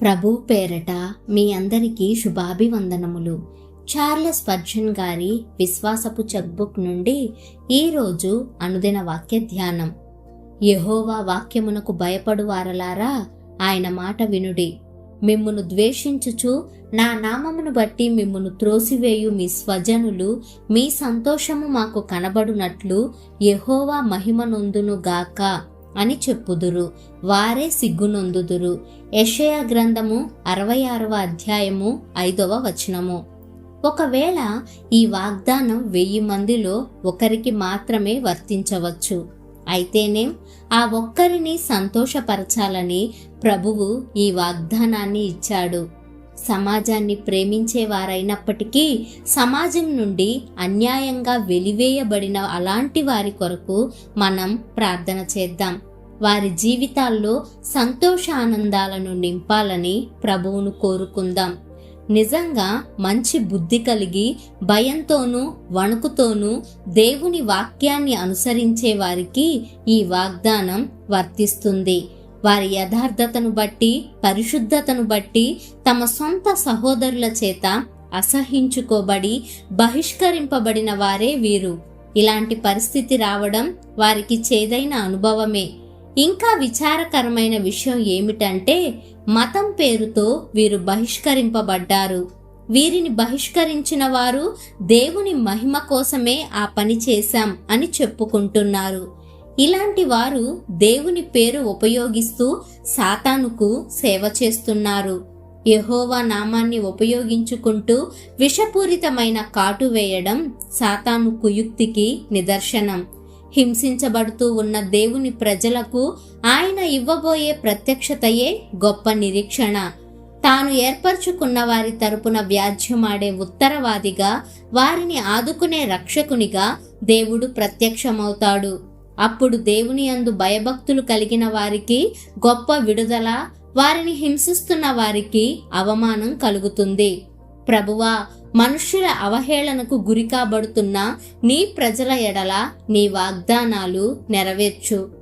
ప్రభు పేరట మీ అందరికీ శుభాభివందనములు. చార్లెస్ పర్జన్ గారి విశ్వాసపు చెక్బుక్ నుండి ఈరోజు అనుదిన వాక్య ధ్యానం. యహోవా వాక్యమునకు భయపడు వారలారా ఆయన మాట వినుడి. మిమ్మును ద్వేషించుచు నా నామమును బట్టి మిమ్మును త్రోసివేయు మీ స్వజనులు మీ సంతోషము మాకు కనబడునట్లు యహోవా మహిమనొందును గాక అని చెప్పుదురు. వారే సిగ్గునొందుదురు. యషయ గ్రంథము అరవై ఆరవ అధ్యాయము ఐదవ వచనము. ఒకవేళ ఈ వాగ్దానం వెయ్యి మందిలో ఒకరికి మాత్రమే వర్తించవచ్చు. అయితేనేం ఆ ఒక్కరిని సంతోషపరచాలని ప్రభువు ఈ వాగ్దానాన్ని ఇచ్చాడు. సమాజాన్ని ప్రేమించేవారైనప్పటికీ సమాజం నుండి అన్యాయంగా వెలివేయబడిన అలాంటి వారి కొరకు మనం ప్రార్థన చేద్దాం. వారి జీవితాల్లో సంతోషానందాలను నింపాలని ప్రభువును కోరుకుందాం. నిజంగా మంచి బుద్ధి కలిగి భయంతోనూ వణుకుతోనూ దేవుని వాక్యాన్ని అనుసరించే వారికి ఈ వాగ్దానం వర్తిస్తుంది. వారి యథార్థతను బట్టి పరిశుద్ధతను బట్టి తమ సొంత సహోదరుల చేత అసహించుకోబడి బహిష్కరింపబడిన వారే వీరు. ఇలాంటి పరిస్థితి రావడం వారికి చేదైన అనుభవమే. ఇంకా విచారకరమైన విషయం ఏమిటంటే మతం పేరుతో వీరు బహిష్కరింపబడ్డారు. వీరిని బహిష్కరించిన వారు దేవుని మహిమ కోసమే ఆ పని చేశాం అని చెప్పుకుంటున్నారు. ఇలాంటి వారు దేవుని పేరు ఉపయోగిస్తూ సాతానుకు సేవ చేస్తున్నారు. యహోవా నామాన్ని ఉపయోగించుకుంటూ విషపూరితమైన కాటు వేయడం సాతాను కుయుక్తికి నిదర్శనం. హింసించబడుతూ ఉన్న దేవుని ప్రజలకు ఆయన ఇవ్వబోయే ప్రత్యక్షతయే గొప్ప నిరీక్షణ. తాను ఏర్పరచుకున్న వారి తరపున వ్యాజ్యమాడే ఉత్తరవాదిగా వారిని ఆదుకునే రక్షకునిగా దేవుడు ప్రత్యక్షమవుతాడు. అప్పుడు దేవుని అందు భయభక్తులు కలిగిన వారికి గొప్ప విడుదల వారిని హింసిస్తున్న వారికి అవమానం కలుగుతుంది. ప్రభువా మనుష్యుల అవహేళనకు గురి కాబడుతున్న నీ ప్రజల ఎడల నీ వాగ్దానాలు నెరవేర్చు.